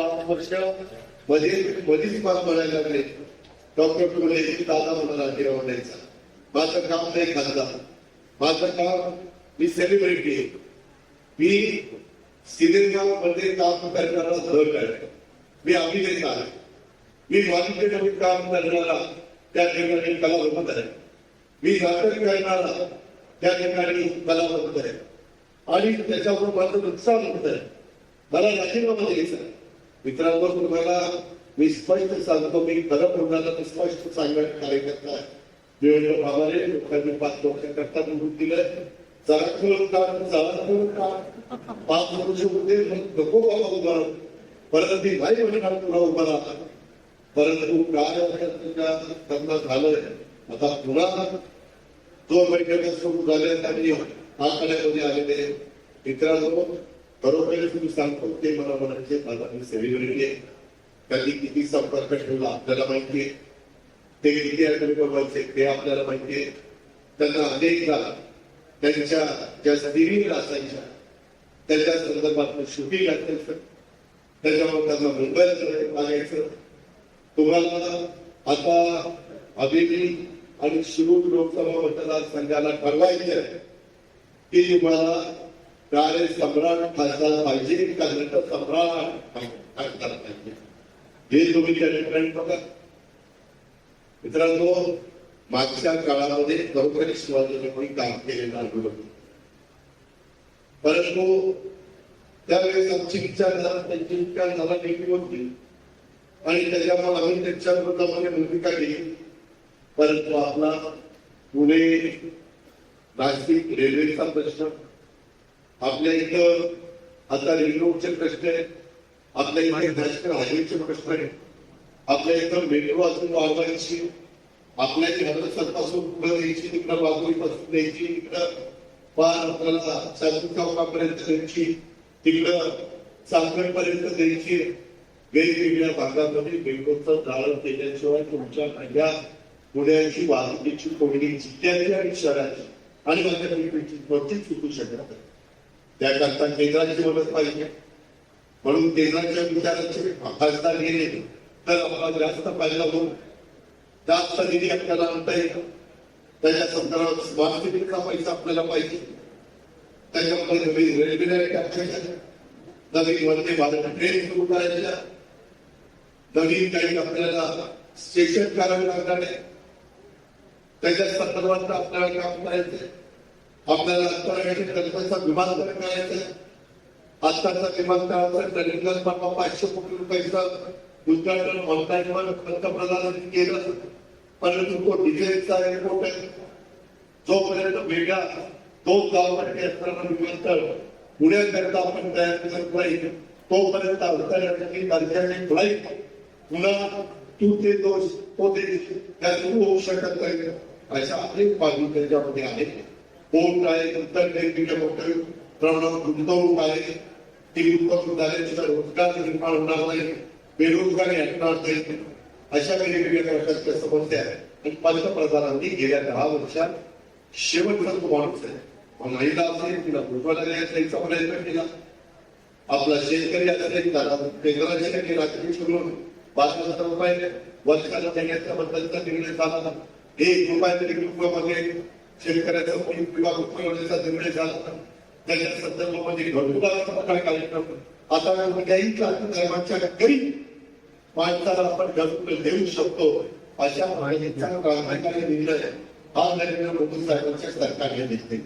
पाच वर्षमध्ये मधीच मला म्हणायला लागले. डॉक्टर टोले दादा म्हणाला हिरा म्हणायचा माझं काम नाही खासदार. माझं काम मी सेलिब्रिटी आहे. मी सिनेमा मध्ये काम करणारा धड आहे मी अभिनेता आहे. मी मालिकेमध्ये काम करणारा त्या ठिकाणी कलावंत आहे. मी नाटक करणारा त्या ठिकाणी कलावंत आहे. आणि त्याच्यावर माझं नुकसान होत आहे. मला राजीनामा द्यायचा आहे. मित्रांनो तुम्हाला मी स्पष्ट सांगतो मी खरं बोलणारा तर स्पष्ट सांगण्यात कार्यकर्ता आहे. निवडणूक आम्हाला लोकांनी पाच लोकांकरता निवडून दिलं जरा करून काढ जरा करून काढ पाच वर्ष होते मग नको बाबा उभा परत ती नाही म्हणणार तुला उभा राहा. परंतु काय तुझ्या त्यांना झालंय. आता पुन्हा दोन बैठका सुरू झाल्या आणि आखाड्यामध्ये आलेले मित्रांनो बरोबर तुम्ही सांगतो ते मला म्हणायचे माझा मी सेलिब्रिटी आहे. त्यांनी किती संपर्क ठेवला आपल्याला माहितीये ते किती अटेम्प्ट ते आपल्याला माहितीये त्यांना अनेकदा त्यांच्या ज्या सिरियल असायच्या त्याच्या संदर्भात शूटिंग असायचं त्याच्यावर त्यांना मुंबईला मागायचं. तुम्हाला आता हवेली आणि शिरूर लोकसभा मतदारसंघाला ठरवायचे आहे. की मला कार्य सम्राट खासदार पाहिजे कारण सम्राट खासदार पाहिजे. हे तुम्ही त्या ठिकाणी बघा. मित्रांनो मागच्या काळामध्ये खरोखर शिवाजीने काम केलेलं आढळलं परंतु त्यावेळेस आमची विचारधारा त्यांची विचारधारा नेहमी होती. आणि त्याच्यामुळे आम्ही त्यांच्याबरोबर भूमिका केली परंतु आपला पुणे नाशिक रेल्वेचा प्रश्न आपल्या इथं आता रेल्वेचे प्रश्न आहेत. आपल्या इथे नॅशनल हायवेचे प्रश्न आहेत. आपल्या इथं मेट्रो अजून वाढवायची. आपल्या घरापासून पुढे द्यायची तिकडं वाघोलीपासून द्यायची इकडं पार आपल्याला चाकू चौकापर्यंत द्यायची तिकडं चांदगडपर्यंत द्यायची वेगवेगळ्या भागामध्ये मेट्रोचं जाळं केल्याशिवाय तुमच्या या पुण्याची वाहतुकीची कोंडी जिल्ह्याची आणि शहराची आणि माझ्या मुलीची कोणतीच चुकू शकणार नाही. त्याकरता केंद्राची मदत पाहिजे. म्हणून केंद्राच्या विचाराचे खासदार गेले तर आपला जास्त फायदा होऊन जास्त निधी आपल्याला आणता येतो. त्याच्या संदर्भात स्मार्ट सिटीचा पैसा आपल्याला पाहिजे. त्याच्यामध्ये नवीन रेल्वे लाईन टाकायच्या. नवीन वंदे भारत ट्रेन सुरू करायच्या. नवीन काही आपल्याला स्टेशन करावे लागणार आहे. त्याच्या संदर्भात आपल्याला काम करायचंय. आपल्याला अंतराळाच्या कल्पनेचा विमान विमानतळ करायचा आत्ताचा विमानतळाचा टर्मिनल बनवा पाचशे कोटी रुपयाचा उद्घाटन ऑनलाईन पंतप्रधानांनी केलं परंतु तो डिझेलचा एअरपोर्ट आहे जोपर्यंत वेगळा दोन गावामध्ये असताना विमानतळ पुण्याकरता आपण तयार करत नाही तोपर्यंत आंतरराष्ट्रीय दर्जाची फ्लाईट पुन्हा तू ते दोष तो ते त्यातून होऊ शकत नाही. अशा अनेक बाजू त्याच्यामध्ये आहेत. पोर्ट आहे नंतर वेगवेगळ्या मोठ्या प्रमाणात गुंतवणूक आहे. ती गुंतवणूक झाली झाल्यानंतर रोजगार निर्माण होणार नाही. बेरोजगारी हटणार नाही. अशा वेगवेगळ्या प्रकारच्या समस्या आहेत. आणि पंतप्रधानांनी गेल्या दहा वर्षात शेवटचा तो माणूस आहे मग महिला असेल तिला उज्ज्वला द्यायचा प्रयत्न केला. आपला शेतकरी असेल त्याला केंद्राच्या रात्री करून पाच हजार रुपये वर्षाला देण्याच्या बद्दलचा निर्णय झाला. एक रुपया तरी रुपयामध्ये शेतकऱ्याचा किंवा उत्पन्नाचा निर्णय झाला त्याच्या संदर्भामध्ये घरकुला काय कार्यक्रम आता काही धर्माच्या काही माणसाला आपण घरकुल देऊ शकतो. अशा माहितीचा निर्णय हा नरेंद्र मोदी साहेबांच्या सरकारने घेतले